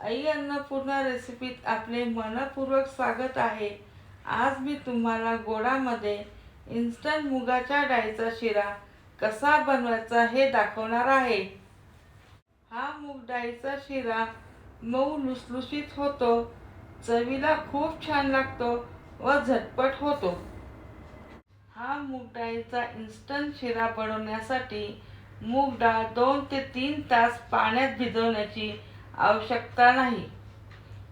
आई अन्नपूर्णा रेसिपीत आपले मनपूर्वक स्वागत आहे. आज मी तुम्हाला गोडामध्ये इन्स्टंट मुगाच्या डाळीचा शिरा कसा बनवायचा हे दाखवणार आहे. हा मूग डाळीचा शिरा मऊ लुसलुशीत होतो चवीला खूप छान लागतो व झटपट होतो. हा मूग डाळीचा इन्स्टंट शिरा बनवण्यासाठी मूग डाळ दोन ते तीन तास पाण्यात भिजवण्याची आवश्यकता नाही.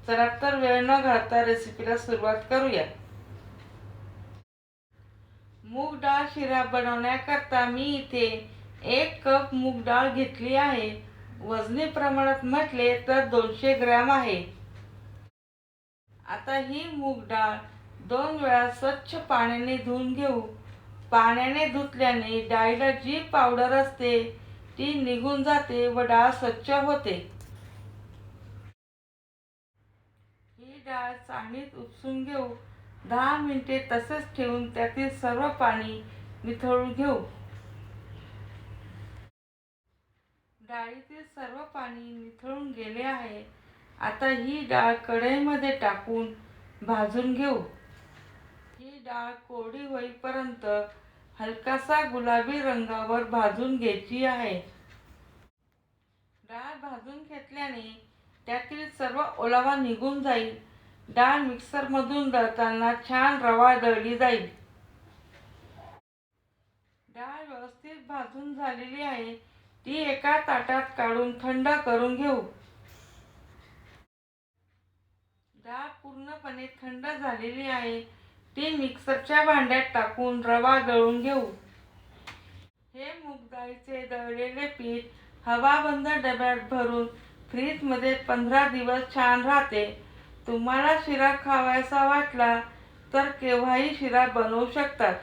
चला तर वेळ न घालता रेसिपीला सुरुवात करूया. मूग डाळ शिरा बनवण्याकरता मी इथे एक कप मूग डाळ घेतली आहे. वजनी प्रमाणात म्हटले तर दोनशे ग्रॅम आहे. आता ही मूग डाळ दोन वेळा स्वच्छ पाण्याने धुवून घेऊ. पाण्याने धुतल्याने डाळीला जी पावडर असते ती निघून जाते व डाळ स्वच्छ होते. त्या डाळ चाळणीत उपसून घेऊ. दहा मिनिटे तसेच ठेवून त्यातील सर्व पाणी निथळून घेऊ. डाळीतील सर्व पाणी निथळून गेले आहे. आता ही डाळ कढईमध्ये टाकून भाजून घेऊ. ही डाळ कोरडी होईपर्यंत हलकासा गुलाबी रंगावर भाजून घ्यायची आहे. डाळ भाजून घेतल्याने त्यातील सर्व ओलावा निघून जाईल. डाळ मिक्सरमधून दळताना छान रवा दळली जाईल. डाळ व्यवस्थित भाजून झालेली आहे. ती एका ताटात काढून थंड करून घेऊ. डाळ पूर्णपणे थंड झालेली आहे. ती मिक्सरच्या भांड्यात टाकून रवा दळून घेऊ. हे मूग डाळीचे दळलेले पीठ हवाबंद डब्यात भरून फ्रीजमध्ये पंधरा दिवस छान राहते. तुम्हाला शिरा खावायचा वाटला तर केव्हाही शिरा बनवू शकतात.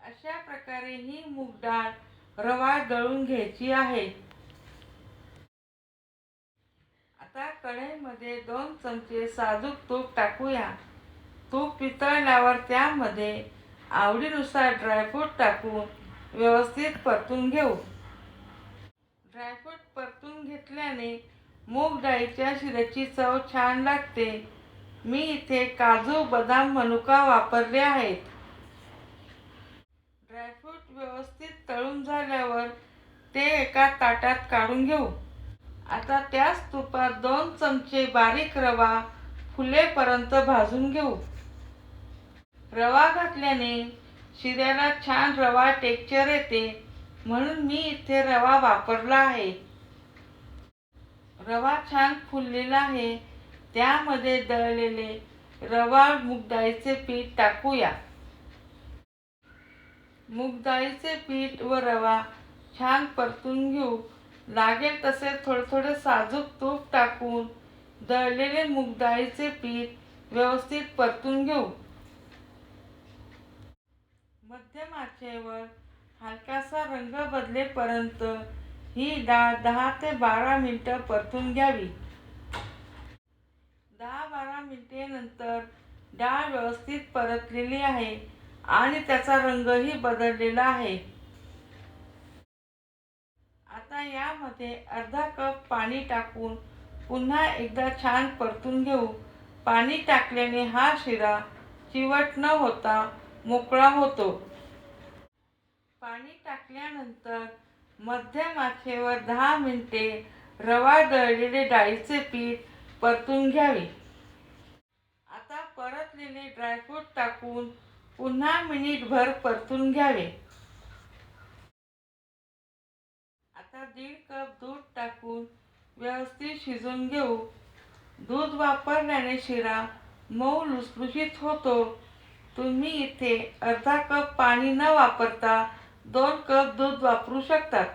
अशा प्रकारे ही मूग डाळ रवा दळून घ्यायची आहे. आता कढईमध्ये दोन चमचे साजूक तूप टाकूया. तूप पितळल्यावर त्यामध्ये आवडीनुसार ड्रायफ्रूट टाकून व्यवस्थित परतून घेऊ. ड्रायफ्रूट परतून घेतल्याने मूग डाळीच्या शिऱ्याची चव छान लागते. मी इथे काजू बदाम मनुका वापरले आहेत. ड्रायफ्रूट व्यवस्थित तळून झाल्यावर ते एका ताटात काढून घेऊ. आता त्याच तुपात दोन चमचे बारीक रवा फुलेपर्यंत भाजून घेऊ. रवा घातल्याने शिऱ्याला छान रवा टेक्चर येते म्हणून मी इथे रवा वापरला आहे. रवा छान फुललेला आहे. त्यामध्ये दळलेले रवा मूगडाळीचे पीठ टाकूया. मूगडाळीचे पीठ व रवा छान परतून घेऊ. लागेल तसे थोडे थोडे साजूक तूप टाकून दळलेले मूगडाळीचे पीठ व्यवस्थित परतून घेऊ. मध्यम आचेवर हलकासा रंग बदलेपर्यंत ही डाळ दहा ते बारा मिनटं परतून घ्यावी. दहा बारा मिनिटे नंतर डाळ व्यवस्थित परतलेली आहे आणि त्याचा रंगही बदललेला आहे. आता यामध्ये अर्धा कप पाणी टाकून पुन्हा एकदा छान परतून घेऊ. पाणी टाकल्याने हा शिरा चिवट न होता मोकळा होतो. पाणी टाकल्यानंतर मध्यम आचेवर दहा मिनिटे रवा दळलेले डाळीचे पीठ परतून घ्यावे. आता परतलेले ड्रायफ्रूट टाकून पुन्हा मिनिटभर परतून घ्यावे. आता दीड कप दूध टाकून व्यवस्थित शिजून घेऊ. दूध वापरल्याने शिरा मऊ लुसलुशीत होतो. तुम्ही इथे अर्धा कप पाणी न वापरता दोन कप दूध वापरू शकतात.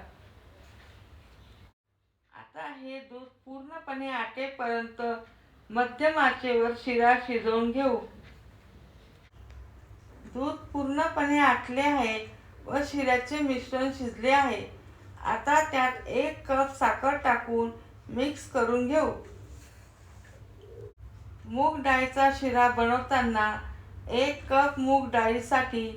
आता हे दूध पूर्णपणे आटेपर्यंत मध्यम आचेवर शिरा शिजवून घेऊ. दूध पूर्णपणे आटले आहे व शिऱ्याचे मिश्रण शिजले आहे. आता त्यात एक कप साखर टाकून मिक्स करून घेऊ. मूग डाळीचा शिरा बनवताना एक कप मूग डाळीसाठी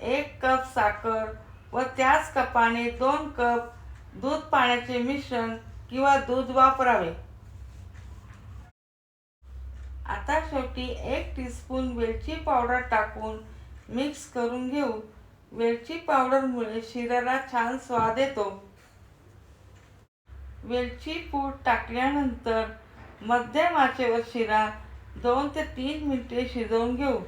एक कप साखर व त्याच कपाने दोन कप दूध पाण्याचे मिश्रण किंवा दूध वापरावे. आता शेवटी एक टीस्पून वेलची पावडर टाकून मिक्स करून घेऊ. वेलची पावडरमुळे शिराला छान स्वाद येतो. वेलची पूड टाकल्यानंतर मध्यम आचेवर शिरा दोन ते तीन मिनिटे शिजवून घेऊ.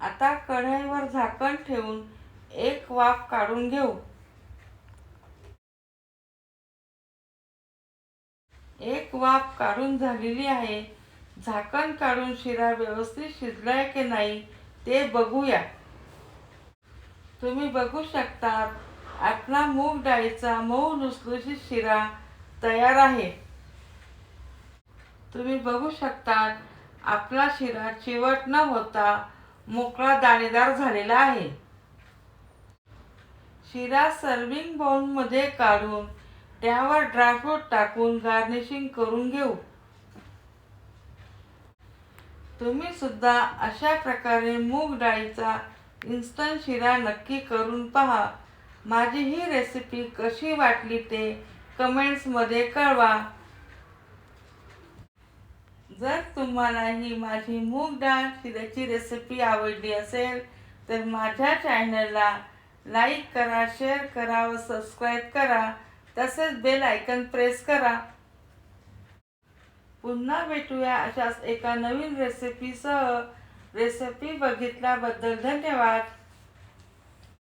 आता कढईवर झाकण ठेवून एक वाफ काढून घेऊ. एक वाफ काढून झालेली आहे. झाकण काढून शिरा व्यवस्थित शिजलाय की नाही ते बघूया. तुम्ही बघू शकता आपला मूग डाळीचा मऊ लुसलुशीत शिरा तयार आहे. तुम्ही बघू शकता आपला शिरा चिवट न होता मोकळा दाणेदार झालेला आहे. शिरा सर्विंग बाउलमध्ये काढून त्यावर ड्रायफ्रूट टाकून गार्निशिंग करून घेऊ. तुम्ही सुद्धा अशा प्रकारे मूग डाळीचा इन्स्टंट शिरा नक्की करून पहा. माझी ही रेसिपी कशी वाटली ते कमेंट्समध्ये कळवा. जर तुम्हाला ही माझी मूग डाळ शिऱ्याची रेसिपी आवडली असेल तर माझ्या चॅनलला लाईक करा शेअर करा व सबस्क्राईब करा. तसेच बेल आयकन प्रेस करा. पुन्हा भेटूया अशाच एका नवीन रेसिपीसह रेसिपी बघितल्याबद्दल धन्यवाद.